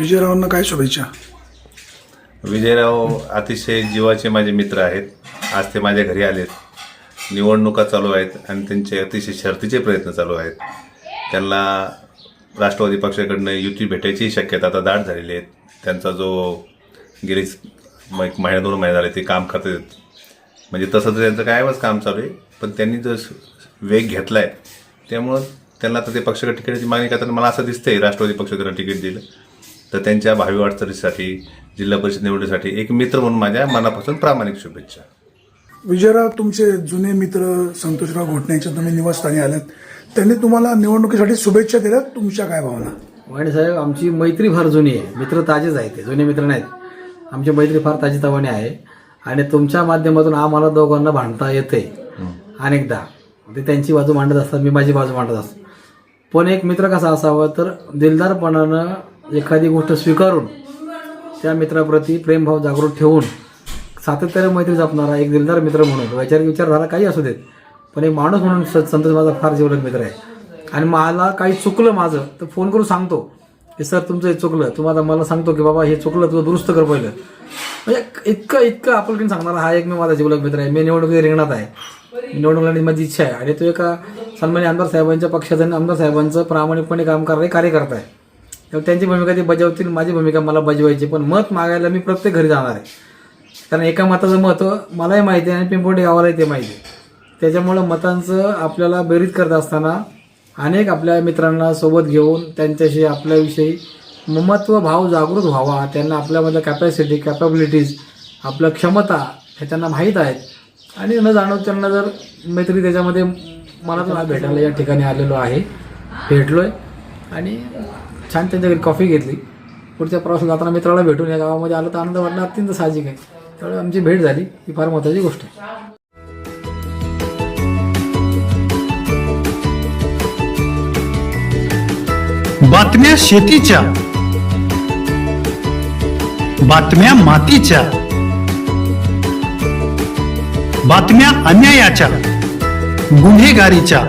विजयरावांना काय शुभेच्छा? विजयराव अतिशय जीवाचे माझे मित्र आहेत. आज ते माझ्या घरी आलेत. निवडणुका चालू आहेत आणि त्यांचे अतिशय शर्तीचे प्रयत्न चालू आहेत. त्यांना राष्ट्रवादी पक्षाकडनं युती भेटायची शक्यता आता दाट झालेली आहे. त्यांचा जो गेली मग एक महिना दोन महिने झाले ते काम करतात. म्हणजे तसं तर त्यांचं कायमच काम चालू आहे. पण त्यांनी जो वेग घेतला आहे त्यामुळं त्यांना आता ते पक्षाकडे तिकीटाची मागणी करताना मला असं दिसतंय राष्ट्रवादी पक्षाकडनं तिकीट दिलं. तर त्यांच्या भावी वाटचालीसाठी जिल्हा परिषद निवडीसाठी एक मित्र म्हणून माझ्या मनापासून प्रामाणिक शुभेच्छा. विजयराव तुमचे जुने मित्र संतोषराव घोटण्याच्या तुम्ही निवासस्थानी आलात. त्यांनी तुम्हाला निवडणुकीसाठी शुभेच्छा दिल्यात. तुमच्या काय भावना? वाणी साहेब आमची मैत्री फार जुनी आहे. मित्र ताजेच आहेत ते. जुने मित्र नाहीत. आमची मैत्री फार ताजी तवाने आहे. आणि तुमच्या माध्यमातून आम्हाला दोघांना भांडता येते. अनेकदा. ते त्यांची बाजू मांडत असतात मी माझी बाजू मांडत असतो. पण एक मित्र कसा असावा? तर दिलदारपणानं एखादी गोष्ट स्वीकारून त्या मित्राप्रती प्रेमभाव जागृत ठेवून सातत्याने मैत्री जपणारा एक दिलदार मित्र म्हणून वैचारिक विचारधारा काही असू देत पण एक माणूस म्हणून स- संतोष माझा फार जीवलग मित्र आहे. आणि मला काही चुकलं माझं तर फोन करून सांगतो की सर तुमचं हे चुकलं तुम्हाला मला सांगतो की बाबा हे चुकलं तुझं दुरुस्त कर पहिलं. म्हणजे इतकं इतकं आपुलकीन सांगणारा हा एक मी माझा जीवलग मित्र आहे. मी निवडणुकीत रिंगणात आहे. निवडणूक लढण्याची माझी इच्छा आहे. आणि तो एका सन्मान्य आमदार साहेबांच्या पक्षाचा आणि आमदार साहेबांचं प्रामाणिकपणे काम करणारे कार्यकर्ता आहे. तेव्हा त्यांची भूमिका ते बजावतील माझी भूमिका मला बजवायची. पण मत मागायला मी प्रत्येक घरी जाणार आहे. कारण एका मताचं मत मलाही माहिती आहे आणि पिंपोटी गावालाही ते माहिती आहे. त्याच्यामुळं मतांचं आपल्याला बेरीज करत असताना अनेक आपल्या मित्रांना सोबत घेऊन त्यांच्याशी आपल्याविषयी ममत्व भाव जागृत व्हावा. त्यांना आपल्यामधल्या कॅपॅसिटी कॅपॅबिलिटीज आपल्या क्षमता हे त्यांना माहीत आहेत. आणि न जाणव त्यांना जर मैत्री त्याच्यामध्ये मला आज भेटायला या ठिकाणी आलेलो आहे. भेटलो आहे आणि छान त्यांच्या घरी कॉफी घेतली. पुढच्या प्रवासात जाताना मित्राला भेटून या गावामध्ये आलं तर आनंद वाटला. अत्यंत साहजिक आहे. त्यामुळे आमची भेट झाली. ही फार महत्त्वाची गोष्ट आहे. बातम्या शेतीच्या. बातम्या मातीच्या. बातम्या अन्यायाच्या. गुन्हेगारीच्या.